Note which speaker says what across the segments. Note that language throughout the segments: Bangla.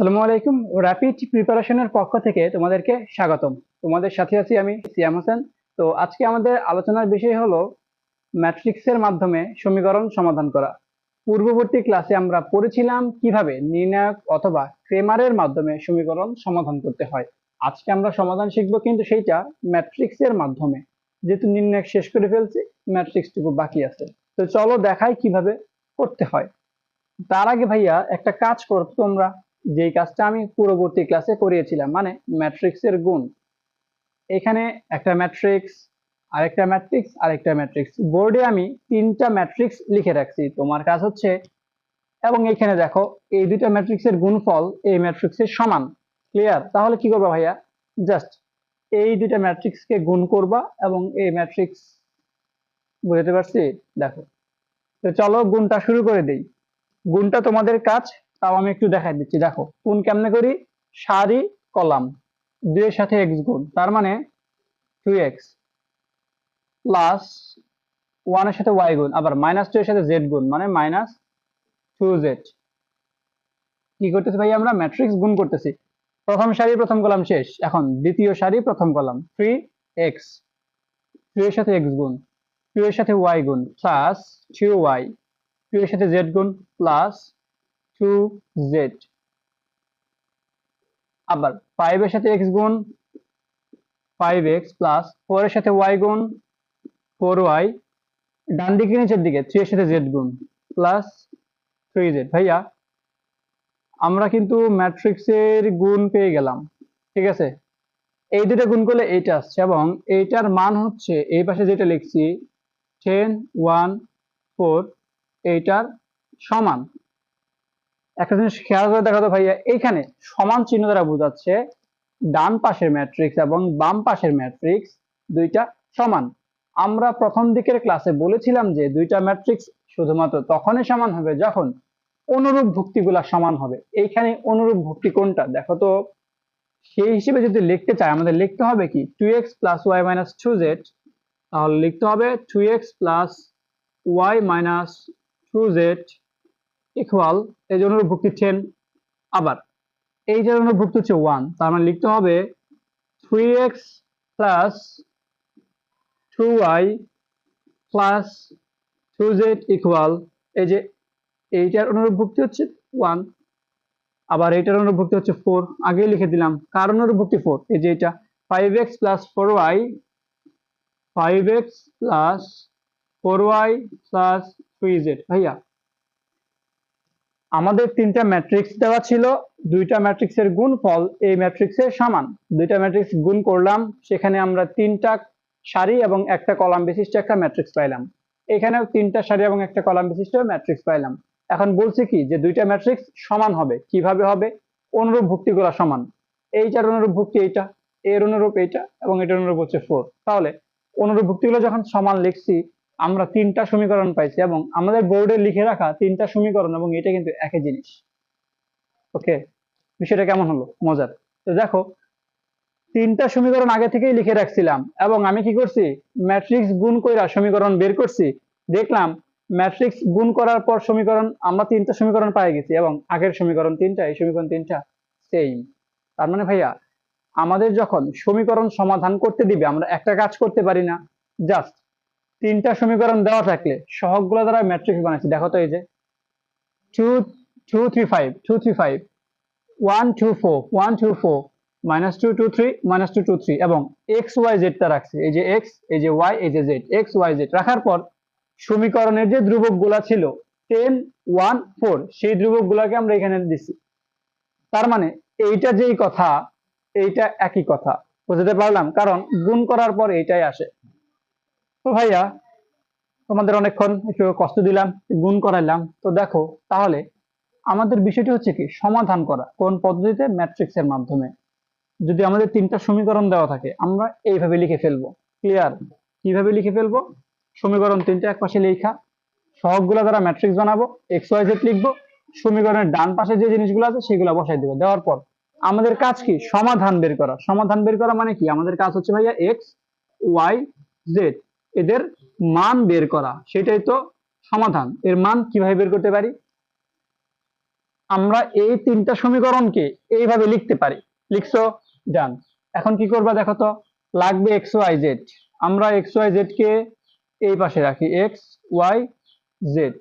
Speaker 1: আসসালামু আলাইকুম। র্যাপিড প্রিপারেশনের পক্ষ থেকে তোমাদেরকে স্বাগতম। তোমাদের সাথে আছি আমি সিয়াম হোসেন। তো আজকে আমাদের আলোচনার বিষয় হলো ম্যাট্রিক্সের মাধ্যমে সমীকরণ সমাধান করা। পূর্ববর্তী ক্লাসে আমরা পড়েছিলাম কীভাবে নির্ণায়ক অথবা ক্রেমারের মাধ্যমে সমীকরণ সমাধান করতে হয়। আজকে আমরা সমাধান শিখব কিন্তু সেইটা ম্যাট্রিক্সের মাধ্যমে। যেহেতু নির্ণায়ক শেষ করে ফেলছি ম্যাট্রিক্সটুকু বাকি আছে। তো চলো দেখাই কীভাবে করতে হয়। তার আগে ভাইয়া একটা কাজ করতো তোমরা। যেই কাজটা আমি পূর্ববর্তী ক্লাসে করিয়েছিলাম মানে ম্যাট্রিক্সের গুণ। এখানে একটা ম্যাট্রিক্স আরেকটা ম্যাট্রিক্স আরেকটা ম্যাট্রিক্স বোর্ডে আমি তিনটা ম্যাট্রিক্স লিখে রাখছি। তোমার কাজ হচ্ছে, এবং এখানে দেখো, এই দুইটা ম্যাট্রিক্সের গুণফল এই ম্যাট্রিক্সের সমান। ক্লিয়ার তাহলে কি করবা ভাইয়া? জাস্ট এই দুইটা ম্যাট্রিক্সকে গুণ করবা, এবং এই ম্যাট্রিক্স বুঝতে পারছি? দেখো। তো চলো গুণটা শুরু করে দেই। গুণটা তোমাদের কাজ তাও আমি একটু দেখাই দিচ্ছি, দেখো গুণ কেমনে করি? সারি, কলাম, দুইয়ের সাথে এক্স গুণ, তার মানে টু এক্স প্লাস ওয়ানের সাথে ওয়াই গুণ, আবার মাইনাস টু এর সাথে জেড গুণ মানে মাইনাস টু জেড কি করতেছি ভাই আমরা? ম্যাট্রিক্স গুণ করতেছি। প্রথম সারি, প্রথম কলাম শেষ। এখন দ্বিতীয় সারি, প্রথম কলাম থ্রি এক্স টু এর সাথে এক্স গুণ টু এর সাথে ওয়াই গুণ প্লাস টু ওয়াই টু এর সাথে জেড গুণ প্লাস টু জেড আবার ফাইভ এর সাথে এক্স গুণ ফাইভ এক্স প্লাস ফোর এর সাথে ওয়াই গুণ ফোর ওয়াই ডান দিকে নিচের দিকে থ্রি এর সাথে জেড গুণ প্লাস থ্রি জেড ভাইয়া, আমরা কিন্তু ম্যাট্রিক্সের গুণ পেয়ে গেলাম, ঠিক আছে? এই দুটো গুণ করলে এইটা আসছে এবং এইটার মান হচ্ছে, এই পাশে যেটা লিখছি টেন ওয়ান ফোর এইটার সমান। একটা জিনিস খেয়াল করে দেখো তো ভাইয়া, এইখানে সমান চিহ্ন দ্বারা বোঝাচ্ছে ডান পাশের ম্যাট্রিক্স এবং বাম পাশের ম্যাট্রিক্স দুইটা সমান। আমরা প্রথম দিকের ক্লাসে বলেছিলাম যে দুইটা ম্যাট্রিক্স শুধুমাত্র তখনই সমান হবে যখন অনুরূপ ভুক্তিগুলা সমান হবে। এইখানে অনুরূপ ভুক্তি কোনটা? দেখো তো, সেই হিসেবে যদি লিখতে চাই, আমাদের লিখতে হবে কি? Two X plus Y minus two Z তাহলে লিখতে হবে two X plus Y minus two Z equal এই যে অনুরূপভুক্তি টেন আবার। এই যে অনুরূপভুক্তি হচ্ছে ওয়ান তার মানে লিখতে হবে three X plus two Y plus two Z equal এই যে এইটার অনুরূপভুক্তি হচ্ছে ওয়ান আবার এইটার অনুরূপভুক্তি হচ্ছে ফোর আগেই লিখে দিলাম। কার অনুরূপভুক্তি ফোর এই যে এটা five X plus four Y five X plus four Y plus three Z ভাইয়া আমাদের তিনটা ম্যাট্রিক্স দেওয়া ছিল, দুইটা ম্যাট্রিক্সের গুণফল এই ম্যাট্রিক্সের সমান। দুইটা ম্যাট্রিক্স গুণ করলাম, সেখানে আমরা তিনটা সারি এবং একটা কলাম বিশিষ্ট একটা ম্যাট্রিক্স পাইলাম। এখানেও তিনটা সারি এবং একটা কলাম বিশিষ্ট ম্যাট্রিক্স পাইলাম। এখন বলছি কি, যে দুইটা ম্যাট্রিক্স সমান হবে, কীভাবে হবে? অনুরূপ ভুক্তিগুলো সমান। এইটার অনুরূপ ভুক্তি এইটা, এর অনুরূপ এইটা এবং এটার অনুরূপ হচ্ছে ফোর তাহলে অনুরূপ ভুক্তিগুলো যখন সমান লিখছি আমরা তিনটা সমীকরণ পাইছি এবং আমাদের বোর্ডে লিখে রাখা তিনটা সমীকরণ এবং এটা কিন্তু একই জিনিস। ওকে বিষয়টা কেমন হলো? মজার। তো দেখো, তিনটা সমীকরণ আগে থেকেই লিখে রাখছিলাম এবং আমি কি করছি? ম্যাট্রিক্স গুণ কইরা সমীকরণ বের করছি। দেখলাম ম্যাট্রিক্স গুণ করার পর সমীকরণ, আমরা তিনটা সমীকরণ পাই গেছি এবং আগের সমীকরণ তিনটা, এই সমীকরণ তিনটা সেম তার মানে ভাইয়া, আমাদের যখন সমীকরণ সমাধান করতে দিবে, আমরা একটা কাজ করতে পারি না। জাস্ট তিনটা সমীকরণ দেওয়া থাকলে সহগগুলো দ্বারা ম্যাট্রিক্স বানাচ্ছি। দেখো তো এই যে two two three five two three five one two four one two four minus two two three minus two two three এবং এক্স ওয়াই জেডটা রাখছি। এই যে এক্স এই যে ওয়াই এই যে জেড এক্স ওয়াই জেড রাখার পর সমীকরণের যে ধ্রুবকগুলা ছিল টেন ওয়ান ফোর সেই ধ্রুবক গুলাকে আমরা এখানে দিচ্ছি তার মানে এইটা যেই কথা, এইটা একই কথা। বুঝতে পারলাম? কারণ গুণ করার পর এইটাই আসে। তো ভাইয়া, তোমাদের অনেকক্ষণ একটু কষ্ট দিলাম গুণ করাইলাম। তো দেখো, তাহলে আমাদের বিষয়টি হচ্ছে কি, সমাধান করা, কোন পদ্ধতিতে ম্যাট্রিক্স এর মাধ্যমে। যদি আমাদের তিনটা সমীকরণ দেওয়া থাকে, আমরা এইভাবে লিখে ফেলব। ক্লিয়ার কীভাবে লিখে ফেলব? সমীকরণ তিনটা এক পাশে লেখা, সহগগুলো দ্বারা ম্যাট্রিক্স বানাবো এক্স ওয়াই জেড লিখব, সমীকরণের ডান পাশে যে জিনিসগুলো আছে সেগুলো বসাই দেবো। দেওয়ার পর, আমাদের কাজ কি? সমাধান বের করা। সমাধান বের করা মানে কি? আমাদের কাজ হচ্ছে ভাইয়া এক্স ওয়াই জেড এদের মান বের করা, সেটাই তো সমাধান। এর মান কীভাবে বের করতে পারি? আমরা এই তিনটা সমীকরণকে এইভাবে লিখতে পারি। লিখছো? ডান। এখন কি করবা দেখো তো? লাগবে এক্স ওয়াই জেড আমরা এক্স ওয়াই জেড কে এই পাশে রাখি। এক্স ওয়াই জেড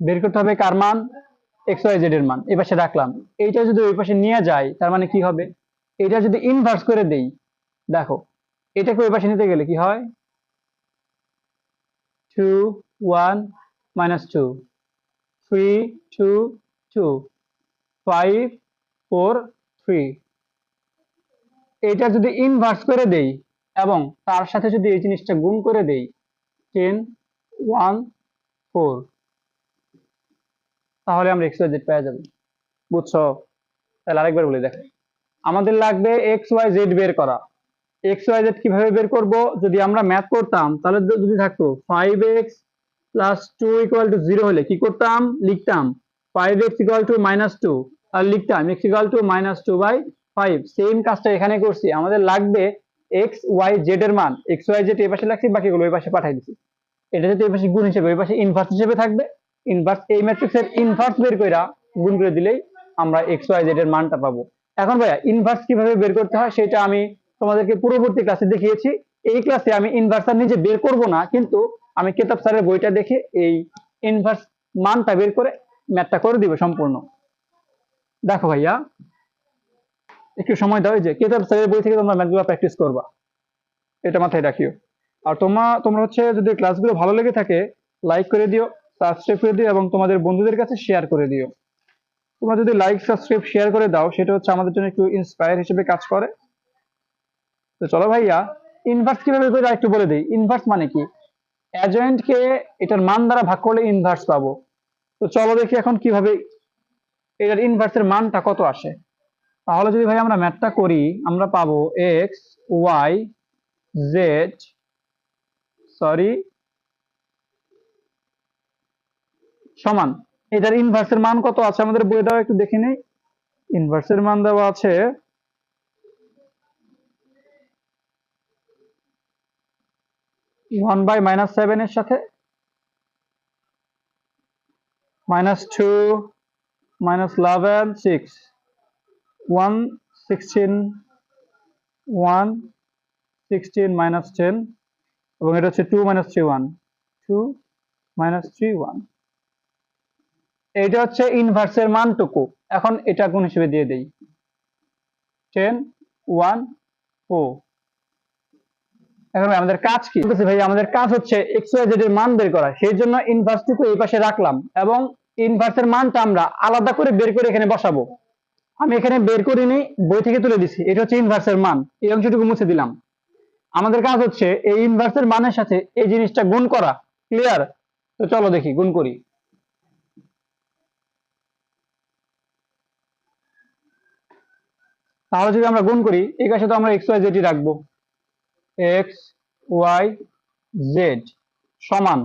Speaker 1: বের করতে হবে কার মান? এক্স ওয়াই জেড এর মান। এই পাশে রাখলাম। এইটা যদি ওই পাশে নিয়ে যায় তার মানে কি হবে? এটা যদি ইনভার্স করে দেই, দেখো এটাকে ওই পাশে নিতে গেলে কি হয়? Two one minus two three two two five four three এটা যদি ইনভার্স করে দেই এবং তার সাথে যদি এই জিনিসটা গুণ করে দেই টেন ওয়ান ফোর তাহলে আমরা এক্স ওয়াই জেড পেয়ে যাব। বুঝছ? তাহলে আরেকবার বলে দেখো। আমাদের লাগবে এক্স ওয়াই জেড বের করা। এক্স ওয়াই জেড কীভাবে বের করব? যদি আমরা ম্যাথ করতাম, তাহলে যদি থাকতো five X plus two equal two zero হলে কি করতাম? লিখতাম five X equal two minus two আর লিখতাম X equal two minus two by five same কাজটা এখানে করছি। আমাদের লাগবে এক্স ওয়াই জেড এর মান। এক্স ওয়াই জেড এই পাশে লাগছে, বাকিগুলো ওই পাশে পাঠাই দিচ্ছি এটা যদি এই পাশে গুণ হিসেবে ওই পাশে ইনভার্স হিসেবে থাকবে। ইনভার্স এই ম্যাট্রিক্সের ইনভার্স বের কইরা গুণ করে দিলেই আমরা এক্স ওয়াই জেড এর মানটা পাবো। এখন ভাইয়া ইনভার্স কীভাবে বের করতে হয়, সেটা আমি তোমাদেরকে পূর্ববর্তী ক্লাসে দেখিয়েছি। এই ক্লাসে আমি ইনভার্সার নিজে বের করব না, কিন্তু আমি কেতাব স্যারের বইটা দেখে এই ইনভার্স মানটা বের করে ম্যাথটা করে দিব সম্পূর্ণ। দেখো ভাইয়া, একটু সময় দাও যে কেতাব স্যারের বই থেকে তোমরা ম্যাথগুলো প্র্যাকটিস করবা। এটা মাথায় রাখিও। আর তোমরা তোমরা হচ্ছে যদি ক্লাসগুলো ভালো লেগে থাকে লাইক করে দিও সাবস্ক্রাইব করে দিও এবং তোমাদের বন্ধুদের কাছে শেয়ার করে দিও। তোমরা যদি লাইক সাবস্ক্রাইব শেয়ার করে দাও, সেটা হচ্ছে আমাদের জন্য একটু ইন্সপায়ার হিসেবে কাজ করে। তো চলো ভাইয়া ইনভার্স কীভাবে করে একটু বলে দিই। ইনভার্স মানে কি? অ্যাজয়েন্ট কে এটার মান দ্বারা ভাগ করলে ইনভার্স পাবো। তো চলো দেখি এখন কীভাবে এটার ইনভার্সের মানটা কত আসে। তাহলে যদি ভাই আমরা ম্যাথটা করি, আমরা পাবো এক্স ওয়াই জেড সরি সমান। এটার ইনভার্সের মান কত আছে? আমাদের বইটাও একটু দেখে নেই। ইনভার্সের মান দেওয়া আছে ওয়ান বাই মাইনাস সেভেন এর সাথে minus two minus eleven six one sixteen one sixteen minus ten এবং এটা হচ্ছে two minus three one two minus three one এইটা হচ্ছে ইনভার্সের মানটুকু। এখন এটা গুণ হিসেবে দিয়ে দেই? টেন ওয়ান ফোর এখন আমাদের কাজ কি? বলতেছি ভাই, আমাদের কাজ হচ্ছে এক্স ওয়াই জেড এর মান বের করা। সেই জন্য ইনভার্সটুকু এই পাশে রাখলাম এবং ইনভার্সের মানটা আমরা আলাদা করে বের করে এখানে বসাবো। আমি এখানে বের করিনি, বই থেকে তুলে দিছি। এটা হচ্ছে ইনভার্সের মান। এই অংশটুকু মুছে দিলাম। আমাদের কাজ হচ্ছে এই ইনভার্সের মানের সাথে এই জিনিসটা গুণ করা। ক্লিয়ার তো চলো দেখি, গুণ করি। তাহলে যদি আমরা গুণ করি, এই কাছে তো আমরা এক্স ওয়াই জেডই রাখব। এক্স, ওয়াই, জেড সমান।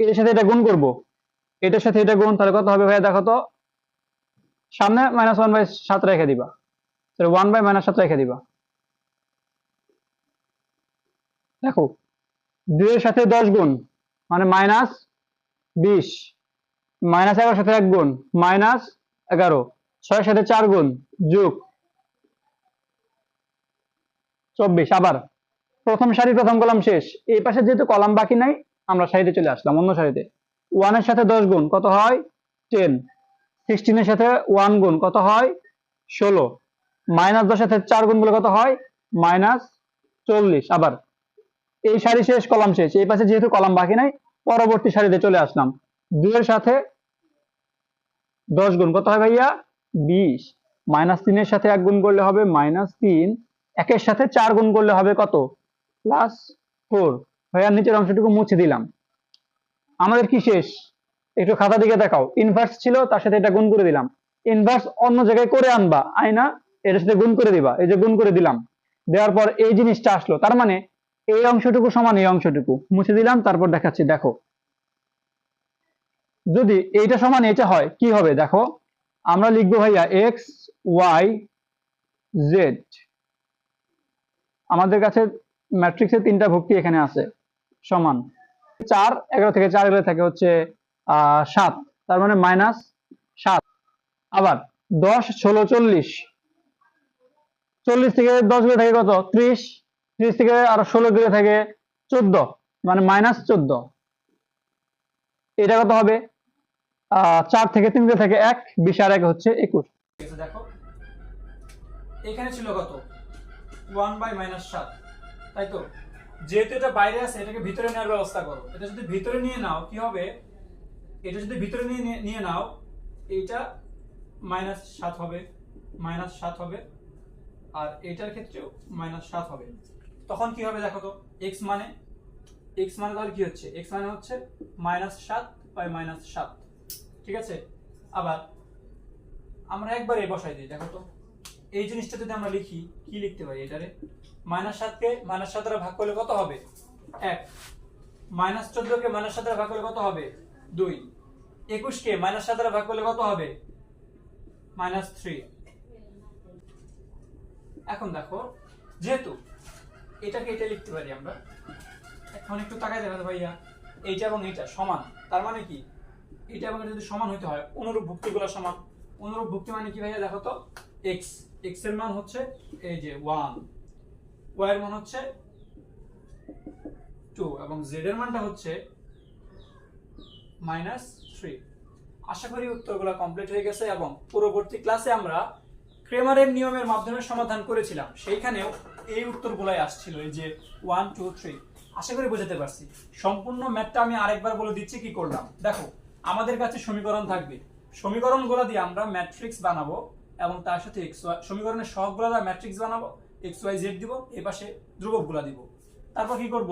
Speaker 1: এটার সাথে এটা গুণ করব। এটার সাথে এটা গুণ, তাহলে কত হবে ভাইয়া? দেখো তো। সামনে মাইনাস ওয়ান বাই সাত রেখে দিবা। ওয়ান বাই মাইনাস সাত রেখে দিবা। দেখো, দুইয়ের সাথে দশ গুণ মানে মাইনাস বিশ। মাইনাস এগারোর সাথে এক গুণ মাইনাস এগারো। ছয়ের সাথে চার গুণ, যোগ চব্বিশ। আবার প্রথম সারি প্রথম কলাম শেষ। এই পাশে যেহেতু কলাম বাকি নাই, আমরা সারিতে চলে আসলাম অন্য সারিতে। ওয়ানের সাথে দশ গুণ কত হয়? টেন সিক্সটিনের সাথে ওয়ান গুণ কত হয়? ষোলো। মাইনাস দশের সাথে চার গুণ বলে কত হয়? মাইনাস চল্লিশ। আবার এই সারি শেষ, কলাম শেষ। এই পাশে যেহেতু কলাম বাকি নাই, পরবর্তী সারিতে চলে আসলাম। দুইয়ের সাথে দশ গুণ কত হয় ভাইয়া? বিশ। মাইনাস তিনের সাথে এক গুণ করলে হবে মাইনাস তিন। একের সাথে চার গুণ করলে হবে কত? প্লাস ফোর ভাইয়া, নিচের অংশটুকু মুছে দিলাম। আমাদের কি শেষ? একটু খাতা দিকে দেখাও। ইনভার্স ছিল, তার সাথে এটা গুণ করে দিলাম। ইনভার্স অন্য জায়গায় করে আনবা। আইনা এটার সাথে গুণ করে দিবা। এই যে গুণ করে দিলাম। দেওয়ার পর এই জিনিসটা আসলো। তার মানে এই অংশটুকু সমান এই অংশটুকু। মুছে দিলাম, তারপর দেখাচ্ছি। দেখো। যদি এইটা সমান এটা হয়, কি হবে? দেখো। আমরা লিখব ভাইয়া এক্স ওয়াই জেড আমাদের কাছে ম্যাট্রিক্সের তিনটা ভক্তি এখানে আছে, সমান। চার, এগারো থেকে চার এগারো থেকে হচ্ছে সাত, তার মানে মাইনাস সাত। আবার দশ, ষোলো, চল্লিশ। চল্লিশ থেকে দশ গেলে থাকে কত? ত্রিশ। ত্রিশ থেকে আরও ষোলো গেলে থাকে চোদ্দ মানে মাইনাস চোদ্দ। এটা কত হবে? চার থেকে তিন থাকে এক, বিশ আর এক হচ্ছে একুশ।
Speaker 2: দেখো। এখানে ছিল কত? ওয়ান বাই মাইনাস সাত। তাই তো? যেহেতু এটা বাইরে আছে, এটাকে ভিতরে নেওয়ার ব্যবস্থা করো। এটা যদি ভিতরে নিয়ে নাও, কি হবে? এটা যদি ভিতরে নিয়ে নিয়ে- নাও, এইটা মাইনাস সাত হবে, মাইনাস সাত হবে, আর এটার ক্ষেত্রেও মাইনাস সাত হবে। তখন কি হবে দেখো তো? এক্স মানে? এক্স মানে তাহলে কি হচ্ছে? এক্স মানে হচ্ছে মাইনাস সাত বাই মাইনাস সাত। ঠিক আছে? আবার আমরা একবার এই বসাই দিই, দেখো তো। এই জিনিসটা যদি আমরা লিখি, কি লিখতে পারি এটারে? মাইনাস সাতকে মাইনাস সাত ভাগ করলে কত হবে? এক। মাইনাস চোদ্দকে মাইনাস সাত ভাগ করলে কত হবে? দুই। একুশকে মাইনাস সাত ভাগ করলে কত হবে? Minus three. এখন দেখো, যেহেতু এটাকে এটা লিখতে পারি আমরা, এখন একটু তাকাই দেখো ভাইয়া, এইটা এবং এইটা সমান। তার মানে কি? এটা এবং এটা যদি সমান হইতে হয়, অনুরূপ ভুক্তিগুলো সমান। অনুরূপ ভুক্তি মানে কি ভাইয়া, দেখো তো? এক্স এক্সের মান হচ্ছে এই যে ওয়ান ওয়াই এর মান হচ্ছে টু এবং জেড এর মানটা হচ্ছে মাইনাস থ্রি আশা করি উত্তরগুলো কমপ্লিট হয়ে গেছে এবং পরবর্তী ক্লাসে আমরা ক্রেমারের নিয়মের মাধ্যমে সমাধান করেছিলাম। সেইখানেও এই উত্তরগুলাই আসছিল, এই যে ওয়ান টু থ্রি আশা করি বোঝাতে পারছি। সম্পূর্ণ ম্যাথটা আমি আরেকবার বলে দিচ্ছি কি করলাম। দেখো, আমাদের কাছে সমীকরণ থাকবে। সমীকরণগুলো দিয়ে আমরা ম্যাট্রিক্স বানাবো। এবং তার সাথে এক্স ওয়াই সমীকরণের সহগুলো দিয়ে ম্যাট্রিক্স বানাবো এক্স ওয়াই জেড দিব এ পাশে ধ্রুবকগুলো দিব। তারপর কি করব?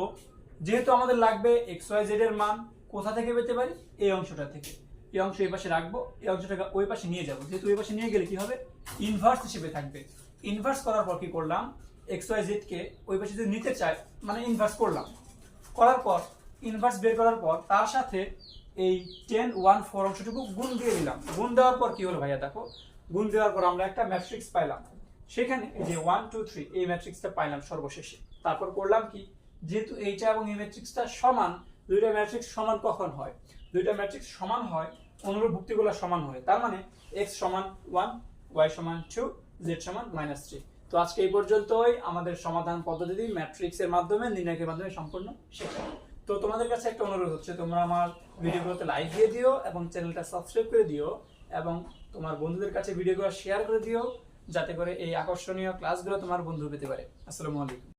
Speaker 2: যেহেতু আমাদের লাগবে এক্স ওয়াই জেড এর মান কোথা থেকে পেতে পারি? এই অংশটা থেকে। এই অংশ এই পাশে রাখব, এই অংশটাকে ওই পাশে নিয়ে যাব। যেহেতু ওই পাশে নিয়ে গেলে কি হবে? ইনভার্স হিসেবে থাকবে। ইনভার্স করার পর কি করলাম? এক্স ওয়াই জেড কে ওই পাশে যদি নিতে চাই মানে ইনভার্স করলাম। করার পর ইনভার্স বের করার পর তার সাথে এই টেন ওয়ান ফোর অংশটুকু গুণ দিয়ে দিলাম। গুণ দেওয়ার পর কি হলো ভাইয়া, দেখো? গুণ দেওয়ার পর আমরা একটা ম্যাট্রিক্স পাইলাম। সেখানে যে ওয়ান টু থ্রি এই ম্যাট্রিক্সটা পাইলাম সর্বশেষে। তারপর করলাম কি? যেহেতু এইটা এবং এই ম্যাট্রিক্সটা সমান, দুইটা ম্যাট্রিক্স সমান কখন হয়? দুইটা ম্যাট্রিক্স সমান হয়, অনুরূপ ভুক্তিগুলো সমান হয়। তার মানে এক্স সমান ওয়ান ওয়াই সমান টু জেড সমান মাইনাস থ্রি তো আজকে এই পর্যন্তই। আমাদের সমাধান পদ্ধতি ম্যাট্রিক্স এর মাধ্যমে, নির্ণয়ের মাধ্যমে সম্পূর্ণ শেষ তো তোমাদের কাছে একটা অনুরোধ হচ্ছে, তোমরা আমার ভিডিওগুলোতে লাইক দিয়ে দিও এবং চ্যানেলটা সাবস্ক্রাইব করে দিও এবং তোমার বন্ধুদের কাছে ভিডিওগুলো শেয়ার করে দিও, যাতে করে এই আকর্ষণীয় ক্লাসগুলো তোমার বন্ধু পেতে পারে। আসসালামু আলাইকুম।